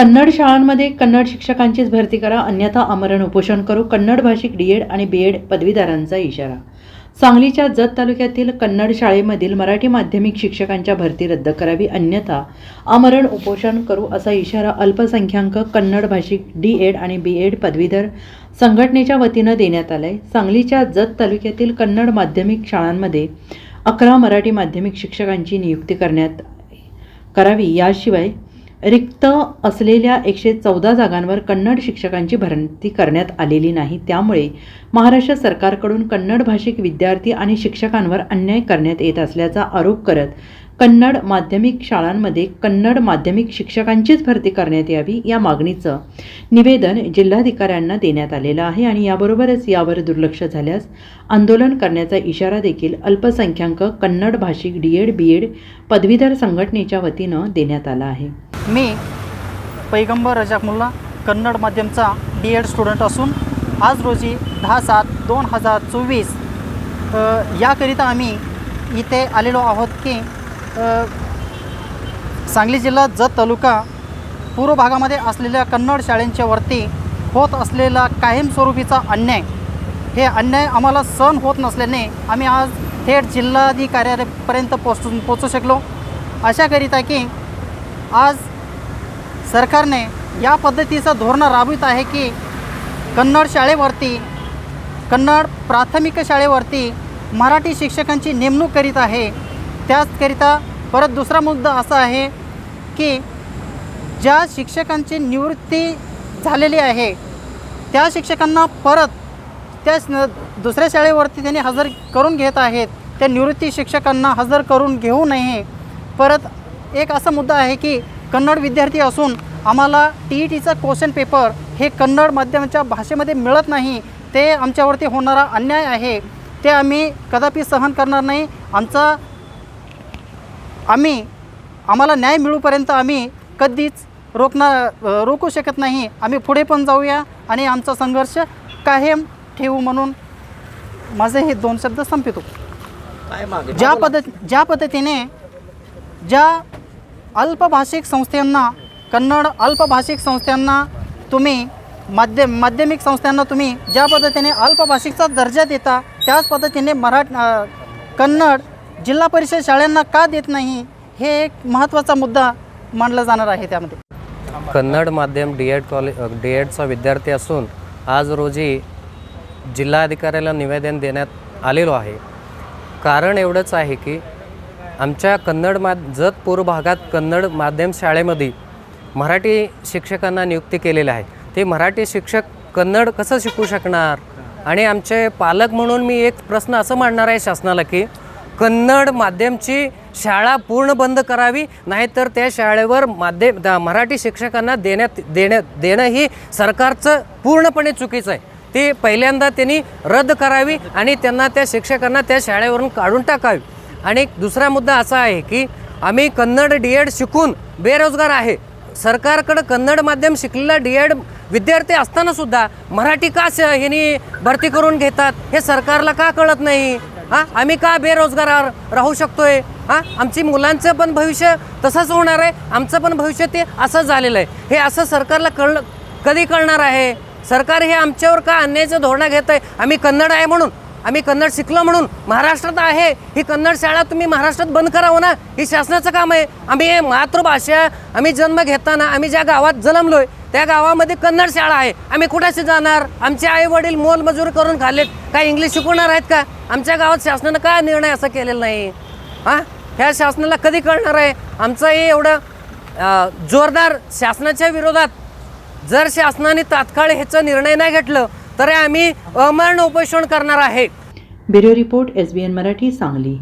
कन्नड शाळांमध्ये कन्नड शिक्षकांचीच भरती करा अन्यथा आमरण उपोषण करू. कन्नड भाषिक डीएड आणि बी एड पदवीधरांचा इशारा. सांगलीच्या जत तालुक्यातील कन्नड शाळेमधील मराठी माध्यमिक शिक्षकांच्या भरती रद्द करावी अन्यथा आमरण उपोषण करू असा इशारा अल्पसंख्याक कन्नड भाषिक डी एड आणि बी एड पदवीधर संघटनेच्या वतीनं देण्यात आलाय. सांगलीच्या जत तालुक्यातील कन्नड माध्यमिक शाळांमध्ये अकरा मराठी माध्यमिक शिक्षकांची नियुक्ती करण्यात करावी. याशिवाय रिक्त असलेल्या एकशे चौदा जागांवर कन्नड शिक्षकांची भरती करण्यात आलेली नाही. त्यामुळे महाराष्ट्र सरकारकडून कन्नड भाषिक विद्यार्थी आणि शिक्षकांवर अन्याय करण्यात येत असल्याचा आरोप करत कन्नड माध्यमिक शाळांमध्ये कन्नड माध्यमिक शिक्षकांचीच भरती करण्यात यावी या मागणीचं निवेदन जिल्हाधिकाऱ्यांना देण्यात आलेलं आहे आणि याबरोबरच यावर दुर्लक्ष झाल्यास आंदोलन करण्याचा इशारा देखील अल्पसंख्याक कन्नड भाषिक डी एड बी एड पदवीधर संघटनेच्या वतीनं देण्यात आला आहे. मी पैगंबर रजाक मुल्ला कन्नड माध्यमचा डी एड स्टुडंट असून आज रोजी दहा सात दोन हजार चोवीस याकरिता आम्ही इथे आलेलो आहोत की सांगली जिल्हा जत तालुका पूर्व भागामध्ये असलेल्या कन्नड शाळेंच्या वरती होत असलेला कायमस्वरूपीचा अन्याय. हे अन्याय आम्हाला सहन होत नसल्याने आम्ही आज थेट जिल्हाधिकाऱ्यापर्यंत पोचून पोचू शकलो. अशाकरिता की आज सरकारने या पद्धतीचं धोरण राबवित आहे की कन्नड शाळेवरती कन्नड प्राथमिक शाळेवरती मराठी शिक्षकांची नेमणूक करीत आहे. त्याचकरिता परत दुसरा मुद्दा असा आहे की ज्या शिक्षकांची निवृत्ती झालेली आहे त्या शिक्षकांना परत त्या दुसऱ्या शाळेवरती त्यांनी हजर करून घेत आहेत. त्या निवृत्ती शिक्षकांना हजर करून घेऊ नये. परत एक असा मुद्दा आहे की कन्नड विद्यार्थी असून आम्हाला टी ई टीचा क्वेश्चन पेपर हे कन्नड माध्यमाच्या भाषेमध्ये मिळत नाही ते आमच्यावरती होणारा अन्याय आहे. ते आम्ही कदापि सहन करणार नाही. आमचा आम्ही आम्हाला न्याय मिळूपर्यंत आम्ही कधीच रोखणार रोखू शकत नाही. आम्ही पुढे पण जाऊया आणि आमचा संघर्ष कायम ठेवू म्हणून माझे हे दोन शब्द संपितो. ज्या पद्धत ज्या पद्धतीने ज्या अल्पभाषिक संस्थांना कन्नड अल्पभाषिक संस्थांना तुम्ही माध्यम माध्यमिक संस्थांना तुम्ही ज्या पद्धतीने अल्पभाषिकचा दर्जा देता त्याच पद्धतीने मराठ कन्नड जिल्हा परिषद शाळांना का देत नाही हे एक महत्त्वाचा मुद्दा मांडला जाणार आहे त्यामध्ये. कन्नड माध्यम डी एड कॉलेज डी एडचा विद्यार्थी असून आज रोजी जिल्हाधिकाऱ्याला निवेदन देण्यात आलेलो आहे. कारण एवढंच आहे की आमच्या कन्नड मा जत पूर्व भागात कन्नड माध्यम शाळेमध्ये मराठी शिक्षकांना नियुक्ती केलेली आहे. ते मराठी शिक्षक कन्नड कसं शिकू शकणार? आणि आमचे पालक म्हणून मी एक प्रश्न असं मांडणार आहे शासनाला की कन्नड माध्यमची शाळा पूर्ण बंद करावी नाहीतर त्या शाळेवर माध्यम दा- मराठी शिक्षकांना देण्यात देण्यात देणं ही सरकारचं पूर्णपणे चुकीचं आहे. ते पहिल्यांदा त्यांनी रद्द करावी आणि त्यांना त्या शिक्षकांना त्या शाळेवरून काढून टाकावी. आणि दुसरा मुद्दा असा आहे की आम्ही कन्नड डी एड शिकून बेरोजगार आहे. सरकारकडं कन्नड माध्यम शिकलेला डी एड विद्यार्थी असताना सुद्धा मराठी का ह्यांनी भरती करून घेतात? हे सरकारला का कळत नाही? हां? आम्ही का बेरोजगार राहू शकतोय? हां? आमची मुलांचं पण भविष्य तसंच होणार आहे. आमचं पण भविष्य ते असं झालेलं आहे. हे असं सरकारला कळ कधी कळणार आहे? सरकार हे आमच्यावर का अन्यायाचं धोरणं घेत आहे आम्ही कन्नड आहे म्हणून आम्ही कन्नड शिकलो म्हणून महाराष्ट्रात आहे. ही कन्नड शाळा तुम्ही महाराष्ट्रात बंद करावं ना? ही शासनाचं काम आहे. आम्ही मातृभाषा आम्ही जन्म घेताना आम्ही ज्या गावात जन्मलोय त्या गावामध्ये कन्नड शाळा आहे. आम्ही कुठेशी जाणार? आमचे आई वडील मोलमजूर करून खाल्लेत. काय इंग्लिश शिकवणार आहेत का? आमच्या गावात शासनानं काय निर्णय असा केलेला नाही? हां? ह्या शासनाला कधी कळणार आहे? आमचं हे एवढं जोरदार शासनाच्या विरोधात जर शासनाने तात्काळ ह्याचा निर्णय नाही घेतलं तर आम्ही अमरण उपोषण करणार आहे. Bureau report S B N Marathi Sangli.